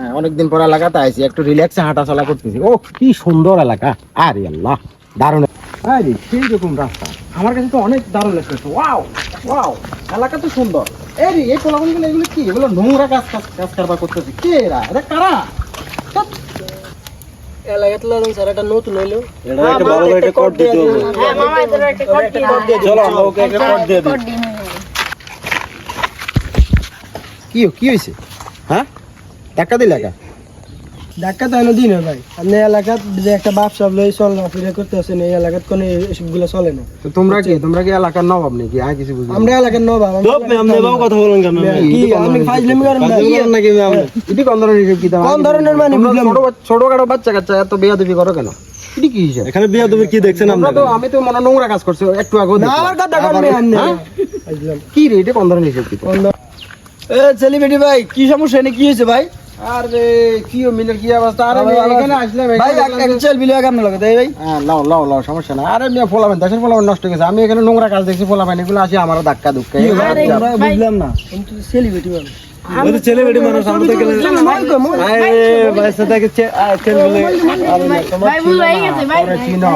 হ্যাঁ অনেকদিন পর এলাকাতে আইছি একটু রিল্যাক্সে হাঁটা চলা করতেছি। ও কি সুন্দর এলাকা। আরে আল্লাহ দারুণ। আরে সেই রকম রাস্তা। আমার কাছে তো অনেক দারুণ লাগতেছে। ওয়াও ওয়াও এলাকা তো সুন্দর। এই রে, এই এগুলো কি? এগুলো নোংরা কাজ কাজ কারবার করতেছে। কে এরা? এটা কারা? নতুন হইল। একটা ভালো একটা কোড দিতে হবে। হ্যাঁ মামা এদের একটা কোড দিয়ে চলো আমরা ওকে একটা কোড দিয়ে দিই। কি কি হয়েছে হ্যাঁ? ধাক্কা দিলে একা? ধাক্কা তো দিন ভাই। আপনি এলাকাত যে একটা ব্যবসা লই চল করতে আছেন এই এলাকাত কোনো এসবগুলো চলে না। তো তোমরা কি তোমরা কি এলাকার নবাব নাকি? হ্যাঁ কিছু বুঝি আমরা এলাকার নবাব কথা বলেন কেন? কি ফাইজলামি করেন না নাকি ম্যাম এটি কোন ধরনের হিসেব কিতাব কোন ধরনের মানে বুঝলাম। ছোট ছোটখাটো বাচ্চা কাচ্চা এত বেয়াদবি করো কেন? কি হিসাব? এখানে কি দেখছেন আমরা তো আমি তো মনে নোংরা কাজ করছি একটু আগে না আমার কথা আপনি। কি রে এটা কোন ধরনের হিসেব কিতাব এ সেলিব্রিটি ভাই কি সমস্যা? এনে কি হয়েছে ভাই? আরে কি মিলের কি অবস্থা? আরে এখানে আসলাম ভাই এক চেল বিলে কেমন লাগে তাই ভাই। হ্যাঁ লাও লাও লাও সমস্যা না আরে মিয়া ফোলাবেন দেশের ফোলাবেন নষ্ট গেছে। আমি এখানে নোংরা কাজ দেখছি ফোলাবেন এগুলো আসি আমার ধাক্কা ধুক্কা বুঝলাম না। কিন্তু সেলিব্রিটি মানুষ। তো ছেলে বেটি মানুষ আমরা তো গেলে আরে ভাই সাথে ছেলে বলে ভাই ভুল হয়ে গেছে ভাই চিনো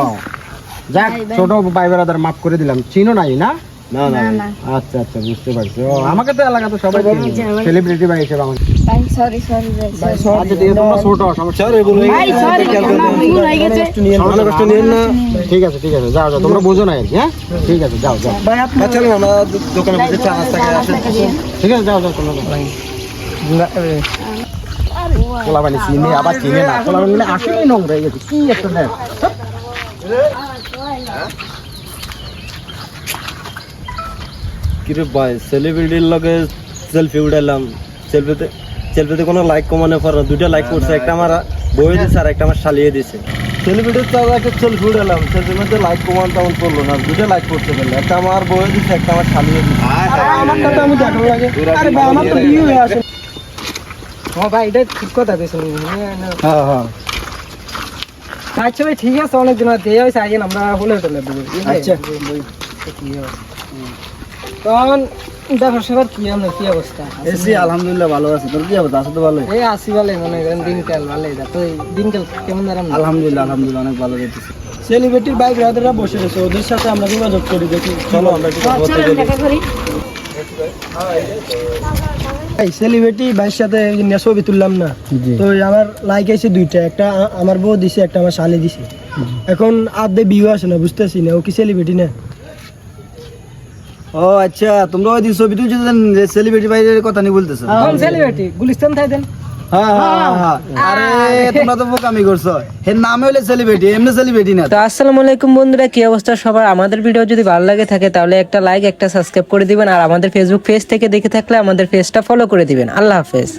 যাক ছোট ভাই। বেড়াদার মাফ করে দিলাম। চিনো নাই না? না না আচ্ছা আচ্ছা বুঝতে পারছি। ও আমাকে তো এলাকা তো সবাই সেলিব্রিটি ভাই হিসেবে আমাকে। ভাই সরি সরি ভাই আচ্ছা ঠিক তোমরা ছোট সমস্যা সরে বলে ভাই সরি ভুল হয়ে গেছে। কষ্ট নিয়েন না। ঠিক আছে ঠিক আছে যাও যাও তোমরা বোঝো না হ্যাঁ? ঠিক আছে যাও যাও। ভাই আপনি আচ্ছা আমরা দোকানে বসে চা নাস্তা খেয়ে আসেন ঠিক আছে যাও যাও তোমরা পোলা পানি চিনে আবার চিনে না। নোংরা হয়ে গেছে কি একটা দেখ। কিরে ভাই সেলিব্রিটির লগে সেলফি উঠাইলাম সেলফিতে সেলফিতে কোনো লাইক কমানো পর দুইটা লাইক করছে একটা আমার বই দিছে আর একটা আমার শালিয়ে দিছে সেলিব্রিটির তো একটা সেলফি উঠালাম সেলফির মধ্যে লাইক কমান তেমন করল না দুইটা লাইক করতে পারল একটা আমার বই দিছে একটা আমার শালিয়ে দিছে আমার কথা আমি লাগে আরে ভাই আমার তো বিয়ে হয়ে আছে হ্যাঁ ভাই এটা ঠিক কথা হ্যাঁ হ্যাঁ আচ্ছা ভাই ঠিক আছে অনেক দিন দিয়ে হয়েছে আগে আমরা হলে হোটেলে দেবো আচ্ছা তখন দেখো সবার কি আমরা কি অবস্থা? এসি আলহামদুলিল্লাহ ভালো আছে। তোর কি অবস্থা? আছে তো ভালো এই আসি বলে মনে করেন দিনকাল ভালো যা তো এই দিনকাল কেমন আলহামদুলিল্লাহ আলহামদুলিল্লাহ অনেক ভালো সেলিব্রিটির বাইক রাইডাররা বসে রয়েছে ওদের সাথে আমরা যোগাযোগ করি দেখি চলো আমরা একটু দেখা করি। এই সেলিব্রিটি ভাইয়ের সাথে নিয়ে ছবি তুললাম না। তো আমার লাইক আছে দুইটা একটা আমার বউ দিছে একটা আমার শালি দিছে। এখন আদে বিয়ে আসে না বুঝতেছি না ও কি সেলিব্রিটি না? ও আচ্ছা তোমরা ওই দিন ছবি তুলছো সেলিব্রিটি বাইরের কথা নিয়ে বলতেছো? কোন সেলিব্রিটি গুলিস্তান থাই দেন হ্যাঁ হ্যাঁ হ্যাঁ। আরে তোমরা তো বোকামি করছ। এর নামে হলে সেলিব্রিটি এমনি সেলিব্রিটি না তো। আসসালামু আলাইকুম বন্ধুরা কি অবস্থা সবার? আমাদের ভিডিও যদি ভালো লাগে থাকে তাহলে একটা লাইক একটা সাবস্ক্রাইব করে দিবেন আর আমাদের ফেসবুক পেজ থেকে দেখে থাকলে আমাদের পেজটা ফলো করে দিবেন। আল্লাহ হাফেজ।